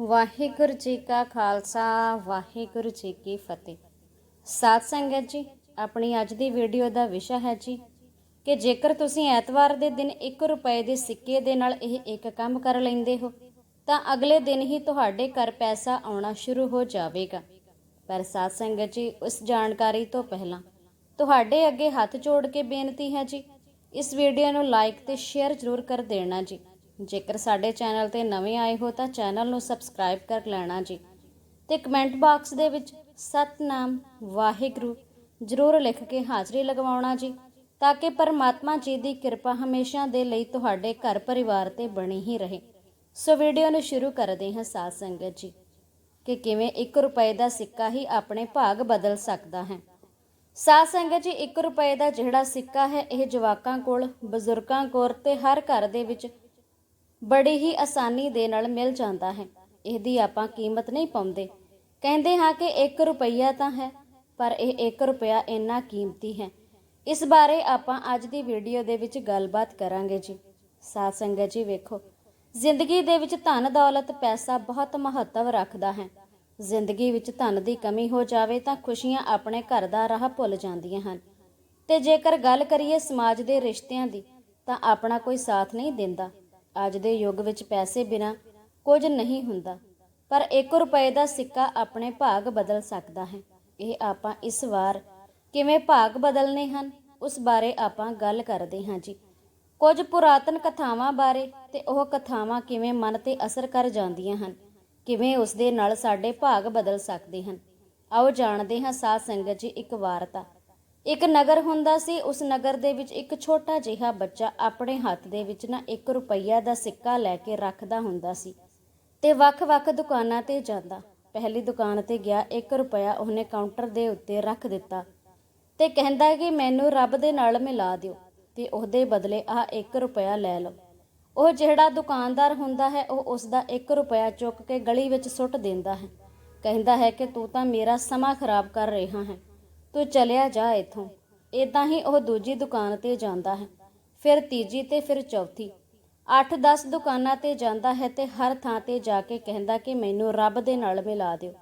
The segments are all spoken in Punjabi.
ਵਾਹਿਗੁਰੂ ਜੀ ਕਾ ਖਾਲਸਾ, ਵਾਹਿਗੁਰੂ ਜੀ ਕੀ ਫਤਿਹ। ਸਾਧ ਸੰਗਤ ਜੀ, ਆਪਣੀ ਅੱਜ ਦੀ ਵੀਡੀਓ ਦਾ ਵਿਸ਼ਾ ਹੈ ਜੀ ਕਿ ਜੇਕਰ ਤੁਸੀਂ ਐਤਵਾਰ ਦੇ ਦਿਨ 1 ਰੁਪਏ ਦੇ ਸਿੱਕੇ ਦੇ ਨਾਲ ਇਹ ਇੱਕ ਕੰਮ ਕਰ ਲੈਂਦੇ ਹੋ, ਤਾਂ ਅਗਲੇ ਦਿਨ ਹੀ ਤੁਹਾਡੇ ਘਰ ਪੈਸਾ ਆਉਣਾ ਸ਼ੁਰੂ ਹੋ ਜਾਵੇਗਾ। ਪਰ ਸਾਧ ਸੰਗਤ ਜੀ, ਉਸ ਜਾਣਕਾਰੀ ਤੋਂ ਪਹਿਲਾਂ ਤੁਹਾਡੇ ਅੱਗੇ ਹੱਥ ਜੋੜ ਕੇ ਬੇਨਤੀ ਹੈ ਜੀ, ਇਸ ਵੀਡੀਓ ਨੂੰ ਲਾਈਕ ਤੇ ਸ਼ੇਅਰ ਜ਼ਰੂਰ ਕਰ ਦੇਣਾ ਜੀ। ਜੇਕਰ ਸਾਡੇ ਚੈਨਲ ਤੇ ਨਵੇਂ ਆਏ ਹੋ ਤਾਂ ਚੈਨਲ ਨੂੰ ਸਬਸਕ੍ਰਾਈਬ ਕਰ ਲੈਣਾ ਜੀ। ਤੇ ਕਮੈਂਟ ਬਾਕਸ ਦੇ ਵਿੱਚ ਸਤਨਾਮ ਵਾਹਿਗੁਰੂ ਜ਼ਰੂਰ ਲਿਖ ਕੇ ਹਾਜ਼ਰੀ ਲਗਵਾਉਣਾ ਜੀ, ਤਾਂ ਕਿ ਪਰਮਾਤਮਾ ਜੀ ਦੀ ਕਿਰਪਾ ਹਮੇਸ਼ਾ ਦੇ ਲਈ ਤੁਹਾਡੇ ਘਰ ਪਰਿਵਾਰ ਤੇ ਬਣੀ ਹੀ ਰਹੇ। ਸੋ ਵੀਡੀਓ ਨੂੰ ਸ਼ੁਰੂ ਕਰਦੇ ਹਾਂ ਸਾਧ ਸੰਗਤ ਜੀ, ਕਿ ਕਿਵੇਂ 1 ਰੁਪਏ ਦਾ ਸਿੱਕਾ ਹੀ ਆਪਣੇ ਭਾਗ ਬਦਲ ਸਕਦਾ ਹੈ। ਸਾਧ ਸੰਗਤ ਜੀ 1 ਰੁਪਏ ਦਾ ਜਿਹੜਾ ਸਿੱਕਾ ਹੈ, ਇਹ ਜਵਾਕਾਂ ਕੋਲ, ਬਜ਼ੁਰਗਾਂ ਕੋਲ ਤੇ ਹਰ ਘਰ ਦੇ ਵਿੱਚ ਬੜੀ ਹੀ ਆਸਾਨੀ ਦੇ ਨਾਲ ਮਿਲ ਜਾਂਦਾ ਹੈ। ਇਹਦੀ ਆਪਾਂ ਕੀਮਤ ਨਹੀਂ ਪਾਉਂਦੇ। ਕਹਿੰਦੇ ਹਾਂ ਕਿ 1 ਰੁਪਈਆ ਤਾਂ ਹੈ, ਪਰ ਇਹ 1 ਰੁਪਿਆ ਇੰਨਾ ਕੀਮਤੀ ਹੈ। ਇਸ ਬਾਰੇ ਆਪਾਂ ਅੱਜ ਦੀ ਵੀਡੀਓ ਦੇ ਵਿੱਚ ਗੱਲਬਾਤ ਕਰਾਂਗੇ ਜੀ। ਸਾਧ ਸੰਗਤ ਜੀ ਵੇਖੋ, ਜ਼ਿੰਦਗੀ ਦੇ ਵਿੱਚ ਧਨ, ਦੌਲਤ, ਪੈਸਾ ਬਹੁਤ ਮਹੱਤਵ ਰੱਖਦਾ ਹੈ। ਜ਼ਿੰਦਗੀ ਵਿੱਚ ਧਨ ਦੀ ਕਮੀ ਹੋ ਜਾਵੇ ਤਾਂ ਖੁਸ਼ੀਆਂ ਆਪਣੇ ਘਰ ਦਾ ਰਾਹ ਭੁੱਲ ਜਾਂਦੀਆਂ ਹਨ। ਤੇ ਜੇਕਰ ਗੱਲ ਕਰੀਏ ਸਮਾਜ ਦੇ ਰਿਸ਼ਤਿਆਂ ਦੀ, ਤਾਂ ਆਪਣਾ ਕੋਈ ਸਾਥ ਨਹੀਂ ਦਿੰਦਾ। ਅੱਜ ਦੇ ਯੁੱਗ ਵਿੱਚ ਪੈਸੇ ਬਿਨਾ ਕੁਝ ਨਹੀਂ ਹੁੰਦਾ, ਪਰ 1 ਰੁਪਏ ਦਾ ਸਿੱਕਾ ਆਪਣੇ ਭਾਗ ਬਦਲ ਸਕਦਾ ਹੈ। ਇਹ ਆਪਾਂ ਇਸ ਵਾਰ ਕਿਵੇਂ ਭਾਗ ਬਦਲਨੇ ਹਨ, ਉਸ ਬਾਰੇ ਆਪਾਂ ਗੱਲ ਕਰਦੇ ਹਾਂ ਜੀ। ਕੁਝ ਪੁਰਾਤਨ ਕਥਾਵਾਂ ਬਾਰੇ ਤੇ ਉਹ ਕਥਾਵਾਂ ਕਿਵੇਂ ਮਨ ਤੇ ਅਸਰ ਕਰ ਜਾਂਦੀਆਂ ਹਨ, ਕਿਵੇਂ ਉਸ ਦੇ ਨਾਲ ਸਾਡੇ ਭਾਗ ਬਦਲ ਸਕਦੇ ਹਨ। ਆਓ ਜਾਣਦੇ ਹਾਂ ਸਾਧ ਸੰਗਤ ਜੀ ਇੱਕ ਵਾਰਤਾ ਇੱਕ ਨਗਰ ਹੁੰਦਾ ਸੀ, ਉਸ ਨਗਰ ਦੇ ਵਿੱਚ ਇੱਕ ਛੋਟਾ ਜਿਹਾ ਬੱਚਾ ਆਪਣੇ ਹੱਥ ਦੇ ਵਿੱਚ ਨਾ 1 ਰੁਪਈਆ ਦਾ ਸਿੱਕਾ ਲੈ ਕੇ ਰੱਖਦਾ ਹੁੰਦਾ ਸੀ ਤੇ ਵੱਖ-ਵੱਖ ਦੁਕਾਨਾਂ ਤੇ ਜਾਂਦਾ। ਪਹਿਲੀ ਦੁਕਾਨ ਤੇ ਗਿਆ 1 ਰੁਪਇਆ ਉਹਨੇ ਕਾਊਂਟਰ ਦੇ ਉੱਤੇ ਰੱਖ ਦਿੱਤਾ ਤੇ ਕਹਿੰਦਾ ਕਿ ਮੈਨੂੰ ਰੱਬ ਦੇ ਨਾਲ ਮਿਲਾ ਦਿਓ ਤੇ ਉਹਦੇ ਬਦਲੇ ਆਹ 1 ਰੁਪਇਆ ਲੈ ਲਓ। ਉਹ ਜਿਹੜਾ ਦੁਕਾਨਦਾਰ ਹੁੰਦਾ ਹੈ, ਉਹ ਉਸ ਦਾ 1 ਰੁਪਇਆ ਚੁੱਕ ਕੇ ਗਲੀ ਵਿੱਚ ਸੁੱਟ ਦਿੰਦਾ ਹੈ। ਕਹਿੰਦਾ ਹੈ ਕਿ ਤੂੰ ਤਾਂ ਮੇਰਾ ਸਮਾਂ ਖਰਾਬ ਕਰ ਰਿਹਾ ਹੈ। ਤੂੰ ਚਲਿਆ ਜਾ ਇੱਥੋਂ। ਇਦਾਂ ਹੀ ਉਹ ਦੂਜੀ ਦੁਕਾਨ ਤੇ ਜਾਂਦਾ ਹੈ। ਫਿਰ ਤੀਜੀ ਤੇ ਫਿਰ ਚੌਥੀ। 8-10 ਦੁਕਾਨਾਂ ਤੇ ਜਾਂਦਾ ਹੈ ਤੇ ਹਰ ਥਾਂ ਤੇ ਜਾ ਕੇ ਕਹਿੰਦਾ ਕਿ ਮੈਨੂੰ ਰੱਬ ਦੇ ਨਾਲ ਮਿਲਾ ਦਿਓ।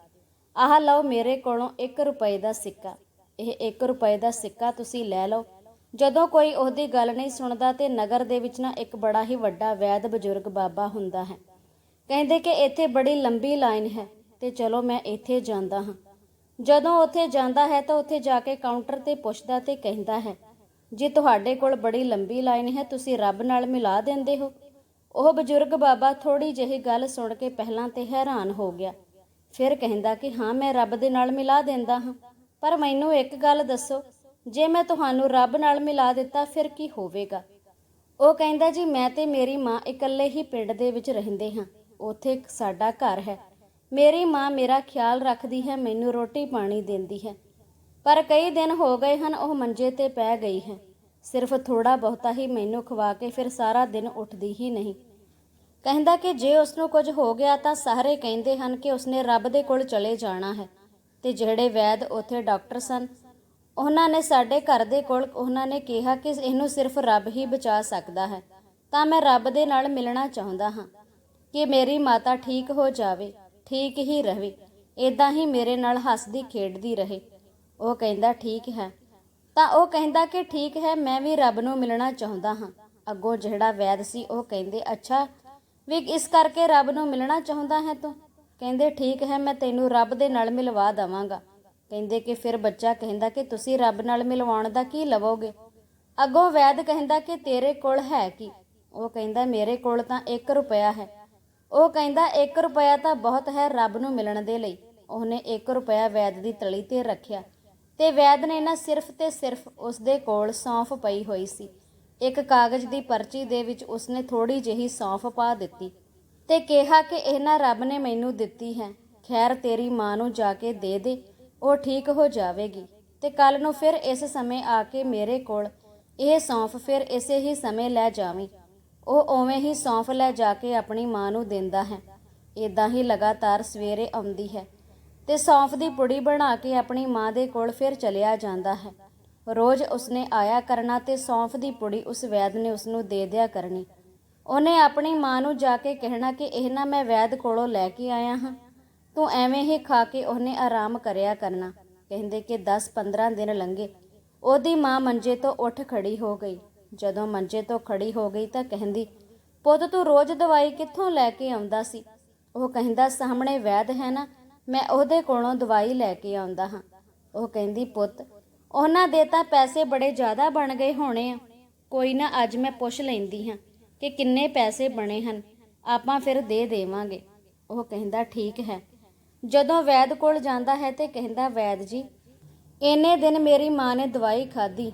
ਆਹ ਲਓ ਮੇਰੇ ਕੋਲੋਂ 1 ਰੁਪਏ ਦਾ ਸਿੱਕਾ। ਇਹ 1 ਰੁਪਏ ਦਾ ਸਿੱਕਾ ਤੁਸੀਂ ਲੈ ਲਓ। ਜਦੋਂ ਕੋਈ ਉਹਦੀ ਗੱਲ ਨਹੀਂ ਸੁਣਦਾ ਤੇ ਨਗਰ ਦੇ ਵਿੱਚ ਨਾ ਇੱਕ ਬੜਾ ਹੀ ਵੱਡਾ ਵੈਦ ਬਜ਼ੁਰਗ ਬਾਬਾ ਹੁੰਦਾ ਹੈ। ਕਹਿੰਦੇ ਕਿ ਇੱਥੇ ਬੜੀ ਲੰਬੀ ਲਾਈਨ ਹੈ ਤੇ ਚਲੋ ਮੈਂ ਇੱਥੇ ਜਾਂਦਾ ਹਾਂ। ਜਦੋਂ ਉੱਥੇ ਜਾਂਦਾ ਹੈ ਤਾਂ ਉੱਥੇ ਜਾ ਕੇ ਕਾਊਂਟਰ ਤੇ ਪੁੱਛਦਾ ਤੇ ਕਹਿੰਦਾ ਹੈ, ਜੀ ਤੁਹਾਡੇ ਕੋਲ ਬੜੀ ਲੰਬੀ ਲਾਈਨ ਹੈ, ਤੁਸੀਂ ਰੱਬ ਨਾਲ ਮਿਲਾ ਦਿੰਦੇ ਹੋ। ਉਹ ਬਜ਼ੁਰਗ ਬਾਬਾ ਥੋੜੀ ਜਿਹੀ ਗੱਲ ਸੁਣ ਕੇ ਪਹਿਲਾਂ ਤੇ ਹੈਰਾਨ ਹੋ ਗਿਆ। ਫਿਰ ਕਹਿੰਦਾ ਕਿ, ਹਾਂ, ਮੈਂ ਰੱਬ ਦੇ ਨਾਲ ਮਿਲਾ ਦਿੰਦਾ ਹਾਂ, ਪਰ ਮੈਨੂੰ ਇੱਕ ਗੱਲ ਦੱਸੋ, ਜੇ ਮੈਂ ਤੁਹਾਨੂੰ ਰੱਬ ਨਾਲ ਮਿਲਾ ਦਿੱਤਾ, ਫਿਰ ਕੀ ਹੋਵੇਗਾ? ਉਹ ਕਹਿੰਦਾ, ਜੀ, ਮੈਂ ਤੇ ਮੇਰੀ ਮਾਂ ਇਕੱਲੇ ਹੀ ਪਿੰਡ ਦੇ ਵਿੱਚ ਰਹਿੰਦੇ ਹਾਂ, ਉੱਥੇ ਸਾਡਾ ਘਰ ਹੈ ਮੇਰੀ ਮਾਂ ਮੇਰਾ ਖਿਆਲ ਰੱਖਦੀ ਹੈ, ਮੈਨੂੰ ਰੋਟੀ ਪਾਣੀ ਦਿੰਦੀ ਹੈ। ਪਰ ਕਈ ਦਿਨ ਹੋ ਗਏ ਹਨ, ਉਹ ਮੰਜੇ ਤੇ ਪੈ ਗਈ ਹੈ। ਸਿਰਫ ਥੋੜਾ ਬਹੁਤਾ ਹੀ ਮੈਨੂੰ ਖਵਾ ਕੇ ਫਿਰ ਸਾਰਾ ਦਿਨ ਉੱਠਦੀ ਹੀ ਨਹੀਂ। ਕਹਿੰਦਾ ਕਿ ਜੇ ਉਸ ਨੂੰ ਕੁਝ ਹੋ ਗਿਆ ਤਾਂ ਸਾਰੇ ਕਹਿੰਦੇ ਹਨ ਕਿ ਉਸਨੇ ਰੱਬ ਦੇ ਕੋਲ ਚਲੇ ਜਾਣਾ ਹੈ। ਤੇ ਜਿਹੜੇ ਵੈਦ ਉੱਥੇ ਡਾਕਟਰ ਸਨ, ਉਹਨਾਂ ਨੇ ਸਾਡੇ ਘਰ ਦੇ ਕੋਲ, ਉਹਨਾਂ ਨੇ ਕਿਹਾ ਕਿ ਇਹਨੂੰ ਸਿਰਫ ਰੱਬ ਹੀ ਬਚਾ ਸਕਦਾ ਹੈ। ਤਾਂ ਮੈਂ ਰੱਬ ਦੇ ਨਾਲ ਮਿਲਣਾ ਚਾਹੁੰਦਾ ਹਾਂ ਕਿ ਮੇਰੀ ਮਾਤਾ ਠੀਕ ਹੋ ਜਾਵੇ। ਠੀਕ ਹੀ ਰਵੇ। ਇਦਾਂ ਹੀ ਮੇਰੇ ਨਾਲ ਹੱਸਦੀ, ਖੇਡਦੀ ਰਹੇ। ਉਹ ਕਹਿੰਦਾ, ਠੀਕ ਹੈ। ਤਾਂ ਉਹ ਕਹਿੰਦਾ ਕਿ, ਠੀਕ ਹੈ, ਮੈਂ ਵੀ ਰੱਬ ਨੂੰ ਮਿਲਣਾ ਚਾਹੁੰਦਾ ਹਾਂ। ਅੱਗੋਂ ਜਿਹੜਾ ਵੈਦ ਸੀ, ਉਹ ਕਹਿੰਦੇ, ਅੱਛਾ, ਵੀ ਇਸ ਕਰਕੇ ਰੱਬ ਨੂੰ ਮਿਲਣਾ ਚਾਹੁੰਦਾ ਹੈ ਤੂੰ? ਕਹਿੰਦੇ, ਠੀਕ ਹੈ, ਮੈਂ ਤੈਨੂੰ ਰੱਬ ਦੇ ਨਾਲ ਮਿਲਵਾ ਦਵਾਂਗਾ। ਕਹਿੰਦੇ ਕਿ ਫਿਰ ਬੱਚਾ ਕਹਿੰਦਾ ਕਿ, ਤੁਸੀਂ ਰੱਬ ਨਾਲ ਮਿਲਵਾਉਣ ਦਾ ਕੀ ਲਵੋਗੇ? ਅੱਗੋਂ ਵੈਦ ਕਹਿੰਦਾ ਕਿ, ਤੇਰੇ ਕੋਲ ਹੈ ਕੀ? ਉਹ ਕਹਿੰਦਾ, ਮੇਰੇ ਕੋਲ ਤਾਂ 1 ਰੁਪਿਆ ਹੈ। ਉਹ ਕਹਿੰਦਾ 1 ਰੁਪਿਆ ਤਾਂ ਬਹੁਤ ਹੈ ਰੱਬ ਨੂੰ ਮਿਲਣ ਦੇ ਲਈ। ਉਹਨੇ 1 ਰੁਪਿਆ ਵੈਦ ਦੀ ਤਲੀ ਤੇ ਰੱਖਿਆ ਤੇ ਵੈਦ ਨੇ ਨਾ ਸਿਰਫ ਤੇ ਸਿਰਫ ਉਸ ਦੇ ਕੋਲ ਸੌਂਫ ਪਈ ਹੋਈ ਸੀ। ਇੱਕ ਕਾਗਜ਼ ਦੀ ਪਰਚੀ ਦੇ ਵਿੱਚ ਉਸਨੇ ਥੋੜੀ ਜਿਹੀ ਸੌਂਫ ਪਾ ਦਿੱਤੀ ਤੇ ਕਿਹਾ ਕਿ ਇਹਨਾਂ ਰੱਬ ਨੇ ਮੈਨੂੰ ਦਿੱਤੀ ਹੈ। ਖੈਰ, ਤੇਰੀ ਮਾਂ ਨੂੰ ਜਾ ਕੇ ਦੇ ਦੇ, ਉਹ ਠੀਕ ਹੋ ਜਾਵੇਗੀ। ਤੇ ਕੱਲ ਨੂੰ ਫਿਰ ਇਸ ਸਮੇਂ ਆ ਕੇ ਮੇਰੇ ਕੋਲ, ਇਹ ਸੌਂਫ ਫਿਰ ਇਸੇ ਹੀ ਸਮੇਂ ਲੈ ਜਾਵੀਂ। ਉਹ ਉਵੇਂ ਹੀ ਸੌਂਫ ਲੈ ਜਾ ਕੇ ਆਪਣੀ ਮਾਂ ਨੂੰ ਦਿੰਦਾ ਹੈ। ਇਦਾਂ ਹੀ ਲਗਾਤਾਰ ਸਵੇਰੇ ਆਉਂਦੀ ਹੈ ਤੇ ਸੌਂਫ ਦੀ ਪੁੜੀ ਬਣਾ ਕੇ ਆਪਣੀ ਮਾਂ ਦੇ ਕੋਲ ਫਿਰ ਚਲਿਆ ਜਾਂਦਾ ਹੈ। ਰੋਜ਼ ਉਸਨੇ ਆਇਆ ਕਰਨਾ ਤੇ ਸੌਂਫ ਦੀ ਪੁੜੀ ਉਸ ਵੈਦ ਨੇ ਉਸ ਨੂੰ ਦੇ ਦਿਆ ਕਰਨੀ। ਉਹਨੇ ਆਪਣੀ ਮਾਂ ਨੂੰ ਜਾ ਕੇ ਕਹਿਣਾ ਕਿ ਇਹ ਨਾ ਮੈਂ ਵੈਦ ਕੋਲੋਂ ਲੈ ਕੇ ਆਇਆ ਹਾਂ। ਤੂੰ ਐਵੇਂ ਹੀ ਖਾ ਕੇ ਉਹਨੇ ਆਰਾਮ ਕਰਿਆ ਕਰਨਾ। ਕਹਿੰਦੇ ਕਿ 10-15 ਦਿਨ ਲੰਘੇ। ਉਹਦੀ ਮਾਂ ਮੰਜੇ ਤੋਂ ਉੱਠ ਖੜੀ ਹੋ ਗਈ। ਜਦੋਂ ਮੰਜੇ ਤੋਂ ਖੜੀ ਹੋ ਗਈ ਤਾਂ ਕਹਿੰਦੀ, ਪੁੱਤ, ਤੂੰ ਰੋਜ਼ ਦਵਾਈ ਕਿੱਥੋਂ ਲੈ ਕੇ ਆਉਂਦਾ ਸੀ? ਉਹ ਕਹਿੰਦਾ, ਸਾਹਮਣੇ ਵੈਦ ਹੈ ਨਾ, ਮੈਂ ਉਹਦੇ ਕੋਲੋਂ ਦਵਾਈ ਲੈ ਕੇ ਆਉਂਦਾ ਹਾਂ। ਉਹ ਕਹਿੰਦੀ, ਪੁੱਤ, ਉਹਨਾਂ ਦੇ ਤਾਂ ਪੈਸੇ ਬੜੇ ਜ਼ਿਆਦਾ ਬਣ ਗਏ ਹੋਣੇ ਆ। ਕੋਈ ਨਾ, ਅੱਜ ਮੈਂ ਪੁੱਛ ਲੈਂਦੀ ਹਾਂ ਕਿ ਕਿੰਨੇ ਪੈਸੇ ਬਣੇ ਹਨ। ਆਪਾਂ ਫਿਰ ਦੇ ਦੇਵਾਂਗੇ। ਉਹ ਕਹਿੰਦਾ, ਠੀਕ ਹੈ। ਜਦੋਂ ਵੈਦ ਕੋਲ ਜਾਂਦਾ ਹੈ ਤੇ ਕਹਿੰਦਾ, ਵੈਦ ਜੀ, ਇੰਨੇ ਦਿਨ ਮੇਰੀ ਮਾਂ ਨੇ ਦਵਾਈ ਖਾਧੀ।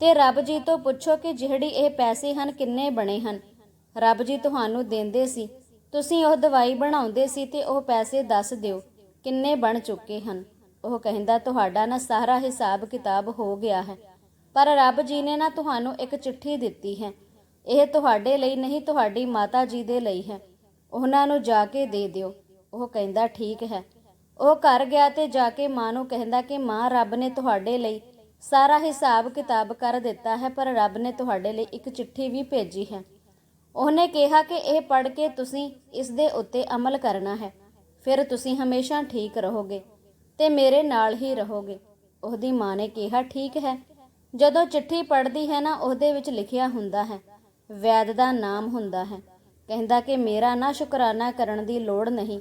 ਤੇ ਰੱਬ ਜੀ ਤੋਂ ਪੁੱਛੋ ਕਿ ਜਿਹੜੀ ਇਹ ਪੈਸੇ ਹਨ, ਕਿੰਨੇ ਬਣੇ ਹਨ? ਰੱਬ ਜੀ ਤੁਹਾਨੂੰ ਦਿੰਦੇ ਸੀ। ਤੁਸੀਂ ਉਹ ਦਵਾਈ ਬਣਾਉਂਦੇ ਸੀ ਤੇ ਉਹ ਪੈਸੇ ਦੱਸ ਦਿਓ, ਕਿੰਨੇ ਬਣ ਚੁੱਕੇ ਹਨ? ਉਹ ਕਹਿੰਦਾ, ਤੁਹਾਡਾ ਨਾ ਸਾਰਾ ਹਿਸਾਬ ਕਿਤਾਬ ਹੋ ਗਿਆ ਹੈ। ਪਰ ਰੱਬ ਜੀ ਨੇ ਨਾ ਤੁਹਾਨੂੰ ਇੱਕ ਚਿੱਠੀ ਦਿੱਤੀ ਹੈ। ਇਹ ਤੁਹਾਡੇ ਲਈ ਨਹੀਂ, ਤੁਹਾਡੀ ਮਾਤਾ ਜੀ ਦੇ ਲਈ ਹੈ। ਉਹਨਾਂ ਨੂੰ ਜਾ ਕੇ ਦੇ ਦਿਓ। ਉਹ ਕਹਿੰਦਾ, ਠੀਕ ਹੈ। ਉਹ ਘਰ ਗਿਆ ਤੇ ਜਾ ਕੇ ਮਾਂ ਨੂੰ ਕਹਿੰਦਾ ਕਿ ਮਾਂ, ਰੱਬ ਨੇ ਤੁਹਾਡੇ ਲਈ ਸਾਰਾ ਹਿਸਾਬ ਕਿਤਾਬ ਕਰ ਦਿੱਤਾ ਹੈ, ਪਰ ਰੱਬ ਨੇ ਤੁਹਾਡੇ ਲਈ ਇੱਕ ਚਿੱਠੀ ਵੀ ਭੇਜੀ ਹੈ। ਉਹਨੇ ਕਿਹਾ ਕਿ ਇਹ ਪੜ੍ਹ ਕੇ ਤੁਸੀਂ ਇਸ ਦੇ ਉੱਤੇ ਅਮਲ ਕਰਨਾ ਹੈ। ਫਿਰ ਤੁਸੀਂ ਹਮੇਸ਼ਾ ਠੀਕ ਰਹੋਗੇ ਤੇ ਮੇਰੇ ਨਾਲ ਹੀ ਰਹੋਗੇ। ਉਹਦੀ ਮਾਂ ਨੇ ਕਿਹਾ, ਠੀਕ ਹੈ। ਜਦੋਂ ਚਿੱਠੀ ਪੜ੍ਹਦੀ ਹੈ ਨਾ, ਉਹਦੇ ਵਿੱਚ ਲਿਖਿਆ ਹੁੰਦਾ ਹੈ, ਵੈਦ ਦਾ ਨਾਮ ਹੁੰਦਾ ਹੈ। ਕਹਿੰਦਾ ਕਿ ਮੇਰਾ ਨਾ ਸ਼ੁਕਰਾਨਾ ਕਰਨ ਦੀ ਲੋੜ ਨਹੀਂ।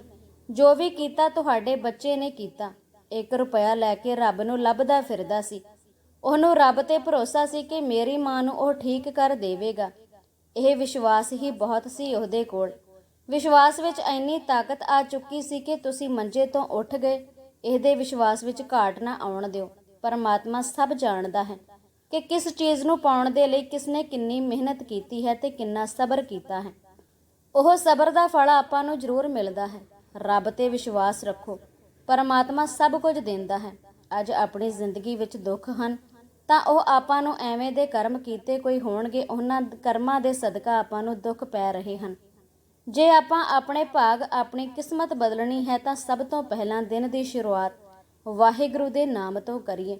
ਜੋ ਵੀ ਕੀਤਾ, ਤੁਹਾਡੇ ਬੱਚੇ ਨੇ ਕੀਤਾ। 1 ਰੁਪਿਆ ਲੈ ਕੇ ਰੱਬ ਨੂੰ ਲੱਭਦਾ ਫਿਰਦਾ ਸੀ। ਉਹਨੂੰ ਰੱਬ ਤੇ ਭਰੋਸਾ ਸੀ ਕਿ ਮੇਰੀ ਮਾਂ ਨੂੰ ਉਹ ਠੀਕ ਕਰ ਦੇਵੇਗਾ। ਇਹ ਵਿਸ਼ਵਾਸ ਹੀ ਬਹੁਤ ਸੀ ਉਹਦੇ ਕੋਲ। ਵਿਸ਼ਵਾਸ ਵਿੱਚ ਇੰਨੀ ਤਾਕਤ ਆ ਚੁੱਕੀ ਸੀ ਕਿ ਤੁਸੀਂ ਮੰਜੇ ਤੋਂ ਉੱਠ ਗਏ। ਇਹਦੇ ਵਿਸ਼ਵਾਸ ਵਿੱਚ ਘਾਟ ਨਾ ਆਉਣ ਦਿਓ। ਪਰਮਾਤਮਾ ਸਭ ਜਾਣਦਾ ਹੈ ਕਿ ਕਿਸ ਚੀਜ਼ ਨੂੰ ਪਾਉਣ ਦੇ ਲਈ ਕਿਸਨੇ ਕਿੰਨੀ ਮਿਹਨਤ ਕੀਤੀ ਹੈ ਤੇ ਕਿੰਨਾ ਸਬਰ ਕੀਤਾ ਹੈ। ਉਹ ਸਬਰ ਦਾ ਫਲ ਆਪਾਂ ਨੂੰ ਜ਼ਰੂਰ ਮਿਲਦਾ ਹੈ। ਰੱਬ ਤੇ ਵਿਸ਼ਵਾਸ ਰੱਖੋ। ਪਰਮਾਤਮਾ ਸਭ ਕੁਝ ਦਿੰਦਾ ਹੈ। ਅੱਜ ਆਪਣੀ ਜ਼ਿੰਦਗੀ ਵਿੱਚ ਦੁੱਖ ਹਨ। ਤਾਂ ਉਹ ਆਪਾਂ ਨੂੰ ਐਵੇਂ ਦੇ ਕਰਮ ਕੀਤੇ ਕੋਈ ਹੋਣਗੇ, ਉਹਨਾਂ ਕਰਮਾਂ ਦੇ ਸਦਕਾ ਆਪਾਂ ਨੂੰ ਦੁੱਖ ਪੈ ਰਹੇ ਹਨ। ਜੇ ਆਪਾਂ ਆਪਣੇ ਭਾਗ, ਆਪਣੀ ਕਿਸਮਤ ਬਦਲਣੀ ਹੈ ਤਾਂ ਸਭ ਤੋਂ ਪਹਿਲਾਂ ਦਿਨ ਦੀ ਸ਼ੁਰੂਆਤ ਵਾਹਿਗੁਰੂ ਦੇ ਨਾਮ ਤੋਂ ਕਰੀਏ।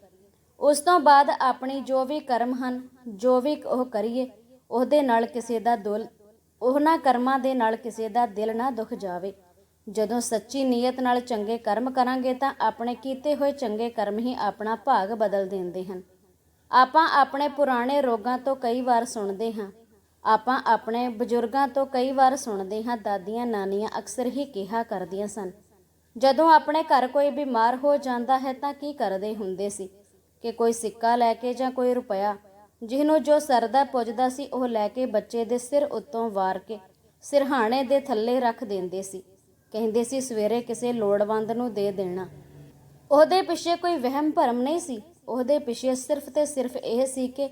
ਉਸ ਤੋਂ ਬਾਅਦ ਆਪਣੀ ਜੋ ਵੀ ਕਰਮ ਹਨ, ਜੋ ਵੀ ਉਹ ਕਰੀਏ, ਉਹਦੇ ਨਾਲ ਕਿਸੇ ਦਾ ਦੁੱਲ, ਉਹਨਾਂ ਕਰਮਾਂ ਦੇ ਨਾਲ ਕਿਸੇ ਦਾ ਦਿਲ ਨਾ ਦੁਖ ਜਾਵੇ। ਜਦੋਂ ਸੱਚੀ ਨੀਅਤ ਨਾਲ ਚੰਗੇ ਕਰਮ ਕਰਾਂਗੇ ਤਾਂ ਆਪਣੇ ਕੀਤੇ ਹੋਏ ਚੰਗੇ ਕਰਮ ਹੀ ਆਪਣਾ ਭਾਗ ਬਦਲ ਦਿੰਦੇ ਹਨ। ਆਪਾਂ ਆਪਣੇ ਪੁਰਾਣੇ ਰੋਗਾਂ ਤੋਂ ਕਈ ਵਾਰ ਸੁਣਦੇ ਹਾਂ। ਆਪਾਂ ਆਪਣੇ ਬਜ਼ੁਰਗਾਂ ਤੋਂ ਕਈ ਵਾਰ ਸੁਣਦੇ ਹਾਂ, ਦਾਦੀਆਂ, ਨਾਨੀਆਂ ਅਕਸਰ ਹੀ ਕਿਹਾ ਕਰਦੀਆਂ ਸਨ। ਜਦੋਂ ਆਪਣੇ ਘਰ ਕੋਈ ਬਿਮਾਰ ਹੋ ਜਾਂਦਾ ਹੈ ਤਾਂ ਕੀ ਕਰਦੇ ਹੁੰਦੇ ਸੀ? ਕਿ ਕੋਈ ਸਿੱਕਾ ਲੈ ਕੇ ਜਾਂ ਕੋਈ ਰੁਪਇਆ, ਜਿਹਨੂੰ ਜੋ ਸਰਦਾ ਪੁੱਜਦਾ ਸੀ ਉਹ ਲੈ ਕੇ ਬੱਚੇ ਦੇ ਸਿਰ ਉੱਤੋਂ ਵਾਰ ਕੇ ਸਿਰਹਾਣੇ ਦੇ ਥੱਲੇ ਰੱਖ ਦਿੰਦੇ ਸੀ। ਕਹਿੰਦੇ ਸੀ, ਸਵੇਰੇ ਕਿਸੇ ਲੋੜਵੰਦ ਨੂੰ ਦੇ ਦੇਣਾ। ਉਹਦੇ ਪਿੱਛੇ ਕੋਈ ਵਹਿਮ ਭਰਮ ਨਹੀਂ ਸੀ? ਉਹਦੇ ਪਿੱਛੇ ਸਿਰਫ ਤੇ ਸਿਰਫ ਇਹ ਸੀ ਕਿ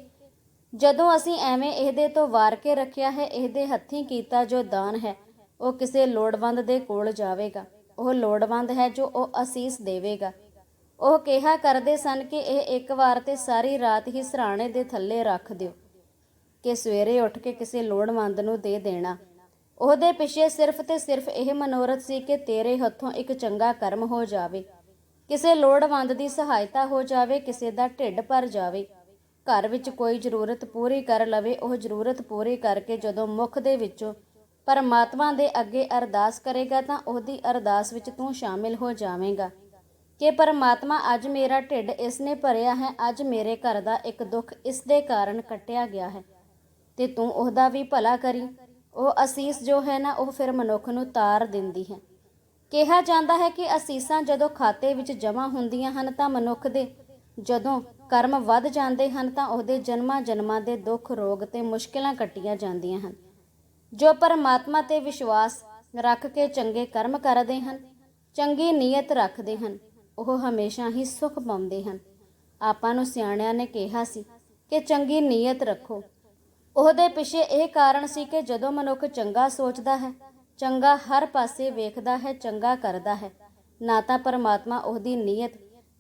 ਜਦੋਂ ਅਸੀਂ ਐਵੇਂ ਇਹਦੇ ਤੋਂ ਵਾਰ ਕੇ ਰੱਖਿਆ ਹੈ, ਇਹਦੇ ਹੱਥੀਂ ਕੀਤਾ ਜੋ ਦਾਨ ਹੈ, ਉਹ ਕਿਸੇ ਲੋੜਵੰਦ ਦੇ ਕੋਲ ਜਾਵੇਗਾ। ਉਹ ਲੋੜਵੰਦ ਹੈ ਜੋ ਉਹ ਅਸੀਸ ਦੇਵੇਗਾ। ਉਹ ਕਿਹਾ ਕਰਦੇ ਸਨ ਕਿ ਇਹ ਇੱਕ ਵਾਰ ਤੇ ਸਾਰੀ ਰਾਤ ਹੀ ਸਰਾਣੇ ਦੇ ਥੱਲੇ ਰੱਖ ਦਿਓ ਕਿ ਸਵੇਰੇ ਉੱਠ ਕੇ ਕਿਸੇ ਲੋੜਵੰਦ ਨੂੰ ਦੇ ਦੇਣਾ। ਉਹਦੇ ਪਿੱਛੇ ਸਿਰਫ ਤੇ ਸਿਰਫ ਇਹ ਮਨੋਰਥ ਸੀ ਕਿ ਤੇਰੇ ਹੱਥੋਂ ਇੱਕ ਚੰਗਾ ਕਰਮ ਹੋ ਜਾਵੇ। ਕਿਸੇ ਲੋੜਵੰਦ ਦੀ ਸਹਾਇਤਾ ਹੋ ਜਾਵੇ, ਕਿਸੇ ਦਾ ਢਿੱਡ ਭਰ ਜਾਵੇ। ਘਰ ਵਿੱਚ ਕੋਈ ਜ਼ਰੂਰਤ ਪੂਰੀ ਕਰ ਲਵੇ, ਉਹ ਜ਼ਰੂਰਤ ਪੂਰੀ ਕਰਕੇ ਜਦੋਂ ਮੁਖ ਦੇ ਵਿੱਚੋਂ ਪਰਮਾਤਮਾ ਦੇ ਅੱਗੇ ਅਰਦਾਸ ਕਰੇਗਾ ਤਾਂ ਉਹਦੀ ਅਰਦਾਸ ਵਿੱਚ ਤੂੰ ਸ਼ਾਮਿਲ ਹੋ ਜਾਵੇਂਗਾ। ਕਿ ਪਰਮਾਤਮਾ, ਅੱਜ ਮੇਰਾ ਢਿੱਡ ਇਸ ਨੇ ਭਰਿਆ ਹੈ, ਅੱਜ ਮੇਰੇ ਘਰ ਦਾ ਇੱਕ ਦੁੱਖ ਇਸ ਦੇ ਕਾਰਨ ਕੱਟਿਆ ਗਿਆ ਹੈ। ਤੇ ਤੂੰ ਉਹਦਾ ਵੀ ਭਲਾ ਕਰੀ। ਉਹ ਅਸੀਸ ਜੋ ਹੈ ਨਾ, ਉਹ ਫਿਰ ਮਨੁੱਖ ਨੂੰ ਤਾਰ ਦਿੰਦੀ ਹੈ। ਕਿਹਾ ਜਾਂਦਾ ਹੈ ਕਿ ਅਸੀਸਾਂ ਜਦੋਂ ਖਾਤੇ ਵਿੱਚ ਜਮ੍ਹਾਂ ਹੁੰਦੀਆਂ ਹਨ ਤਾਂ ਮਨੁੱਖ ਦੇ ਜਦੋਂ ਕਰਮ ਵੱਧ ਜਾਂਦੇ ਹਨ ਤਾਂ ਉਹਦੇ ਜਨਮਾਂ ਜਨਮਾਂ ਦੇ ਦੁੱਖ, ਰੋਗ ਤੇ ਮੁਸ਼ਕਿਲਾਂ ਕੱਟੀਆਂ ਜਾਂਦੀਆਂ ਹਨ। ਜੋ ਪਰਮਾਤਮਾ ਤੇ ਵਿਸ਼ਵਾਸ ਰੱਖ ਕੇ ਚੰਗੇ ਕਰਮ ਕਰਦੇ ਹਨ, ਚੰਗੀ ਨੀਅਤ ਰੱਖਦੇ ਹਨ, ਉਹ ਹਮੇਸ਼ਾ ਹੀ ਸੁਖ ਪਾਉਂਦੇ ਹਨ। ਆਪਾਂ ਨੂੰ ਸਿਆਣਿਆਂ ਨੇ ਕਿਹਾ ਸੀ ਕਿ ਚੰਗੀ ਨੀਅਤ ਰੱਖੋ। ਉਹਦੇ ਪਿੱਛੇ ਇਹ ਕਾਰਨ ਸੀ ਕਿ ਜਦੋਂ ਮਨੁੱਖ ਚੰਗਾ ਸੋਚਦਾ ਹੈ ਚੰਗਾ ਹਰ ਪਾਸੇ ਵੇਖਦਾ ਹੈ, ਚੰਗਾ ਕਰਦਾ ਹੈ। ਨਾ ਤਾਂ ਪਰਮਾਤਮਾ ਉਹਦੀ ਨੀਅਤ,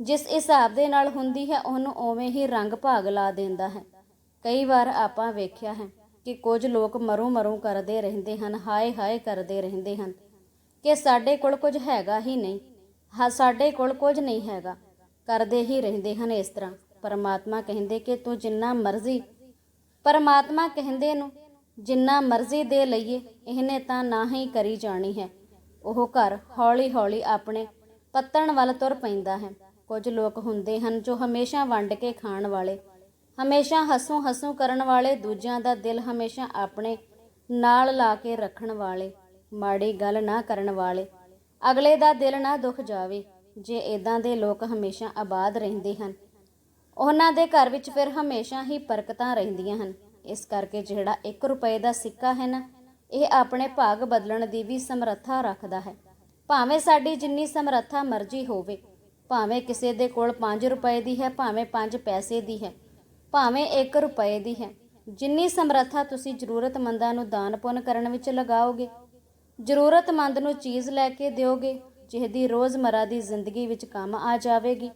ਜਿਸ ਹਿਸਾਬ ਦੇ ਨਾਲ ਹੁੰਦੀ ਹੈ, ਉਹਨੂੰ ਉਵੇਂ ਹੀ ਰੰਗ ਭਾਗ ਲਾ ਦਿੰਦਾ ਹੈ। ਕਈ ਵਾਰ ਆਪਾਂ ਵੇਖਿਆ ਹੈ ਕਿ ਕੁਝ ਲੋਕ ਮਰੂ ਮਰੂ ਕਰਦੇ ਰਹਿੰਦੇ ਹਨ, ਹਾਏ ਹਾਏ ਕਰਦੇ ਰਹਿੰਦੇ ਹਨ ਕਿ ਸਾਡੇ ਕੋਲ ਕੁਝ ਹੈਗਾ ਹੀ ਨਹੀਂ। ਹਾਂ, ਸਾਡੇ ਕੋਲ ਕੁਝ ਨਹੀਂ ਹੈਗਾ। ਕਰਦੇ ਹੀ ਰਹਿੰਦੇ ਹਨ ਇਸ ਤਰ੍ਹਾਂ। ਪਰਮਾਤਮਾ ਕਹਿੰਦੇ ਕਿ ਤੂੰ ਜਿੰਨਾ ਮਰਜ਼ੀ, ਪਰਮਾਤਮਾ ਕਹਿੰਦੇ ਨੂੰ ਜਿੰਨਾ ਮਰਜ਼ੀ ਦੇ ਲਈਏ, ਇਹਨੇ ਤਾਂ ਨਾ ਹੀ ਕਰੀ ਜਾਣੀ ਹੈ। ਉਹ ਘਰ ਹੌਲੀ-ਹੌਲੀ ਆਪਣੇ ਪੱਤਣ ਵੱਲ ਤੁਰ ਪੈਂਦਾ ਹੈ। ਕੁਝ ਲੋਕ ਹੁੰਦੇ ਹਨ ਜੋ ਹਮੇਸ਼ਾ ਵੰਡ ਕੇ ਖਾਣ ਵਾਲੇ, ਹਮੇਸ਼ਾ ਹੱਸੂ ਹੱਸੂ ਕਰਨ ਵਾਲੇ, ਦੂਜਿਆਂ ਦਾ ਦਿਲ ਹਮੇਸ਼ਾ ਆਪਣੇ ਨਾਲ ਲਾ ਕੇ ਰੱਖਣ ਵਾਲੇ, ਮਾੜੀ ਗੱਲ ਨਾ ਕਰਨ ਵਾਲੇ। ਅਗਲੇ ਦਾ ਦਿਲ ਨਾ ਦੁਖ ਜਾਵੇ, ਜੇ ਇਦਾਂ ਦੇ ਲੋਕ ਹਮੇਸ਼ਾ ਆਬਾਦ ਰਹਿੰਦੇ ਹਨ। ਉਹਨਾਂ ਦੇ ਘਰ ਵਿੱਚ ਫਿਰ ਹਮੇਸ਼ਾ ਹੀ ਪਰਕਤਾਂ ਰਹਿੰਦੀਆਂ ਹਨ। ਇਸ ਕਰਕੇ ਜਿਹੜਾ 1 ਰੁਪਏ ਦਾ ਸਿੱਕਾ ਹੈ ਨਾ, ਇਹ ਆਪਣੇ ਭਾਗ ਬਦਲਣ ਦੀ ਵੀ ਸਮਰੱਥਾ ਰੱਖਦਾ ਹੈ। ਭਾਵੇਂ ਸਾਡੀ ਜਿੰਨੀ ਸਮਰੱਥਾ ਮਰਜ਼ੀ ਹੋਵੇ, ਭਾਵੇਂ ਕਿਸੇ ਦੇ ਕੋਲ 5 ਰੁਪਏ ਦੀ ਹੈ, ਭਾਵੇਂ 5 ਪੈਸੇ ਦੀ ਹੈ, ਭਾਵੇਂ 1 ਰੁਪਏ ਦੀ ਹੈ, ਜਿੰਨੀ ਸਮਰੱਥਾ ਤੁਸੀਂ ਜ਼ਰੂਰਤਮੰਦਾਂ ਨੂੰ ਦਾਨ ਪੁੰਨ ਕਰਨ ਵਿੱਚ ਲਗਾਓਗੇ, ਜ਼ਰੂਰਤਮੰਦ ਨੂੰ ਚੀਜ਼ ਲੈ ਕੇ ਦਿਓਗੇ, ਜਿਹਦੀ ਰੋਜ਼ਮਰਾ ਦੀ ਜ਼ਿੰਦਗੀ ਵਿੱਚ ਕੰਮ ਆ ਜਾਵੇਗੀ,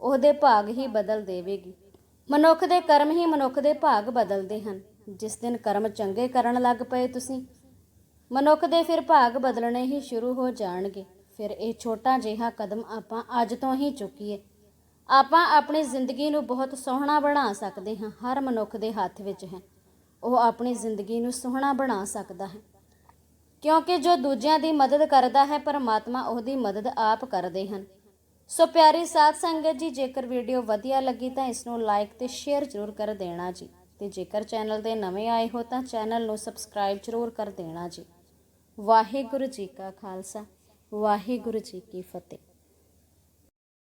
ਉਹਦੇ ਭਾਗ ਹੀ ਬਦਲ ਦੇਵੇਗੀ। ਮਨੁੱਖ ਦੇ ਕਰਮ ਹੀ ਮਨੁੱਖ ਦੇ ਭਾਗ ਬਦਲਦੇ ਹਨ। ਜਿਸ ਦਿਨ ਕਰਮ ਚੰਗੇ ਕਰਨ ਲੱਗ ਪਏ ਤੁਸੀਂ, ਮਨੁੱਖ ਦੇ ਫਿਰ ਭਾਗ ਬਦਲਣੇ ਹੀ ਸ਼ੁਰੂ ਹੋ ਜਾਣਗੇ। ਫਿਰ ਇਹ ਛੋਟਾ ਜਿਹਾ ਕਦਮ ਆਪਾਂ ਅੱਜ ਤੋਂ ਹੀ ਚੁੱਕੀਏ। ਆਪਾਂ ਆਪਣੀ ਜ਼ਿੰਦਗੀ ਨੂੰ ਬਹੁਤ ਸੋਹਣਾ ਬਣਾ ਸਕਦੇ ਹਾਂ, ਹਰ ਮਨੁੱਖ ਦੇ ਹੱਥ ਵਿੱਚ ਹੈ। ਉਹ ਆਪਣੀ ਜ਼ਿੰਦਗੀ ਨੂੰ ਸੋਹਣਾ ਬਣਾ ਸਕਦਾ ਹੈ। ਕਿਉਂਕਿ ਜੋ ਦੂਜਿਆਂ ਦੀ ਮਦਦ ਕਰਦਾ ਹੈ, ਪਰਮਾਤਮਾ ਉਹਦੀ ਮਦਦ ਆਪ ਕਰਦੇ ਹਨ। ਸੋ ਪਿਆਰੀ ਸਾਧ ਸੰਗਤ ਜੀ, ਜੇਕਰ ਵੀਡੀਓ ਵਧੀਆ ਲੱਗੀ ਤਾਂ ਇਸ ਨੂੰ ਲਾਈਕ ਤੇ ਸ਼ੇਅਰ ਜ਼ਰੂਰ ਕਰ ਦੇਣਾ ਜੀ। ਤੇ ਜੇਕਰ ਚੈਨਲ ਦੇ ਨਵੇਂ ਆਏ ਹੋ ਤਾਂ ਚੈਨਲ ਨੂੰ ਸਬਸਕ੍ਰਾਈਬ ਜ਼ਰੂਰ ਕਰ ਦੇਣਾ ਜੀ। ਵਾਹਿਗੁਰੂ ਜੀ ਕਾ ਖਾਲਸਾ, ਵਾਹਿਗੁਰੂ ਜੀ ਕੀ ਫਤਿਹ।